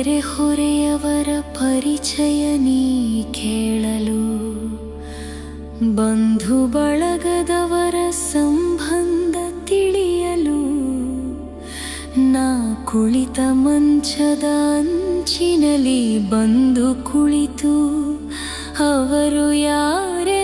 ನೆರೆಹೊರೆಯವರ ಪರಿಚಯ ನೀ ಕೇಳಲು. ಬಂಧು ಬಳಗದವರ ಸಂಬಂಧ ತಿಳಿಯಲು. ನಾ ಕುಳಿತ ಮಂಚದ ಅಂಚಿನಲ್ಲಿ ಬಂದು ಕುಳಿತು. ಅವರು ಯಾರೆಂದು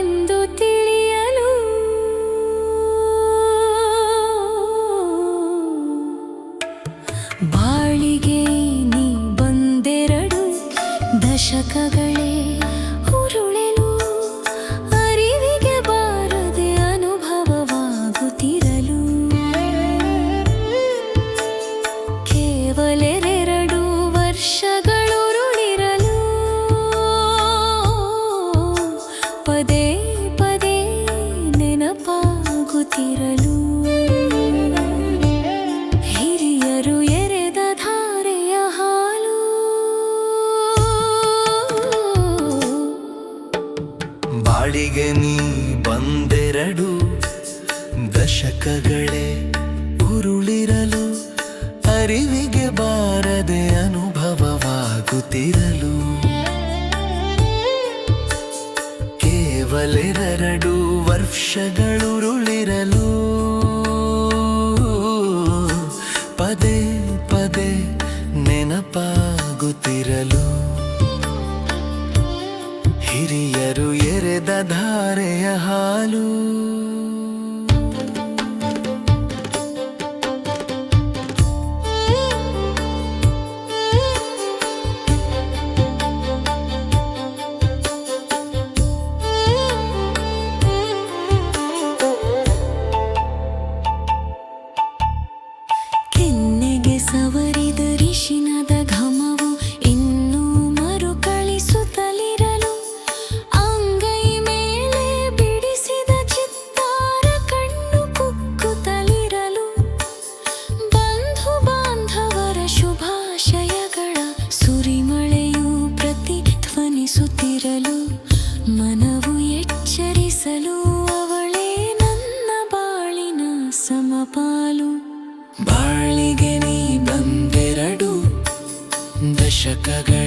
ದಶಕಗಳೇ ಉರುಳಿರಲು ಅರಿವಿಗೆ ಬಾರದೆ ಅನುಭವವಾಗುತ್ತಿರಲು. ಕೇವಲೆರಡು ವರ್ಷಗಳುರುಳಿರಲು. ಪದೇ ಪದೇ ನೆನಪಾಗುತ್ತಿರಲು. ಹಿರಿಯರು ಎರೆದ ಧಾರೆಯ ಹಾಲು. ಸಮಪಾಲು ಬಾಳಿಗೆ ನೀ ಬಂದೆರಡು. ದಶಕಗಳೇ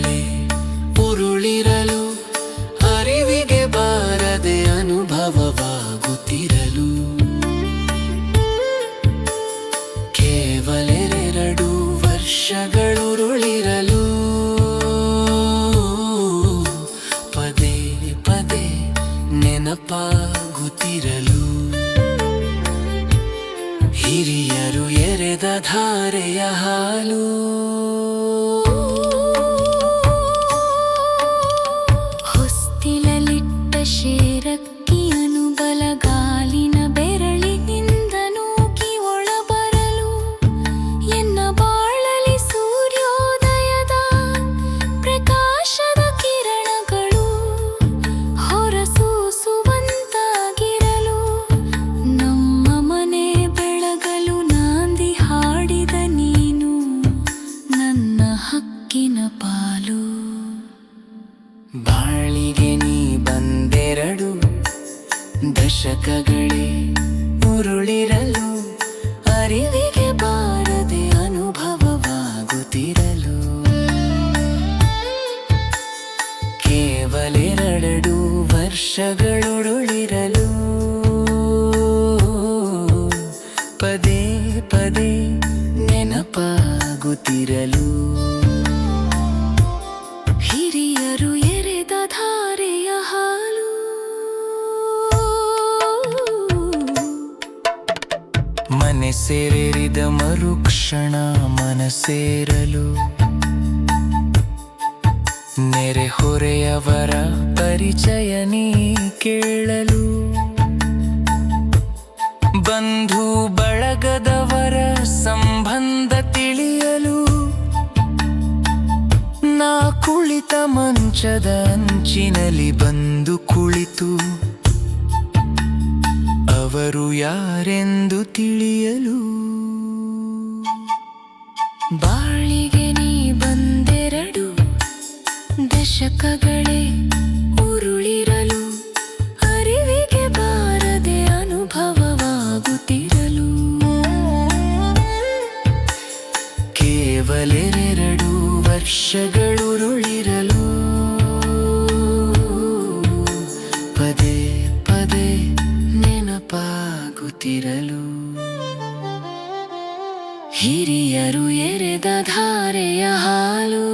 ಧಾರೆಯ ಹಾಲು. ಪಾಲು. ಬಾಳಿಗೆ ನೀ ಬಂದೆರಡು ದಶಕಗಳೇ ಉರುಳಿರಲು ಅರಿವಿಗೆ ಬಾರದೆ ಅನುಭವವಾಗುತ್ತಿರಲು. ಕೇವಲೆರಡು ವರ್ಷಗಳುರುಳಿರಲು. ಪದೇ ಪದೇ ನೆನಪಾಗುತ್ತಿರಲು. ಸೇರಿದ ಮರುಕ್ಷಣ ಮನಸೇರಲು. ನೆರೆಹೊರೆಯವರ ಪರಿಚಯ ನೀ ಕೇಳಲು. ಬಂಧು ಬಳಗದವರ ಸಂಬಂಧ ತಿಳಿಯಲು. ನಾ ಕುಳಿತ ಮಂಚದ ಅಂಚಿನಲ್ಲಿ ಬಂದು ಕುಳಿತು. ಯಾರೆಂದು ತಿಳಿಯಲು? ಬಾಳಿಗೆ ನೀ ಬಂದೆರಡು ದಶಕಗಳೇ ಉರುಳಿರಲು ಅರಿವಿಗೆ ಬಾರದೆ ಅನುಭವವಾಗುತ್ತಿರಲು. ಕೇವಲೆರಡು ವರ್ಷಗಳುರುಳಿರಲು ನೆನಪಾಗುತ್ತಿರಲು ಹಿರಿಯರು ಎರೆದ ಧಾರೆಯ ಹಾಲು.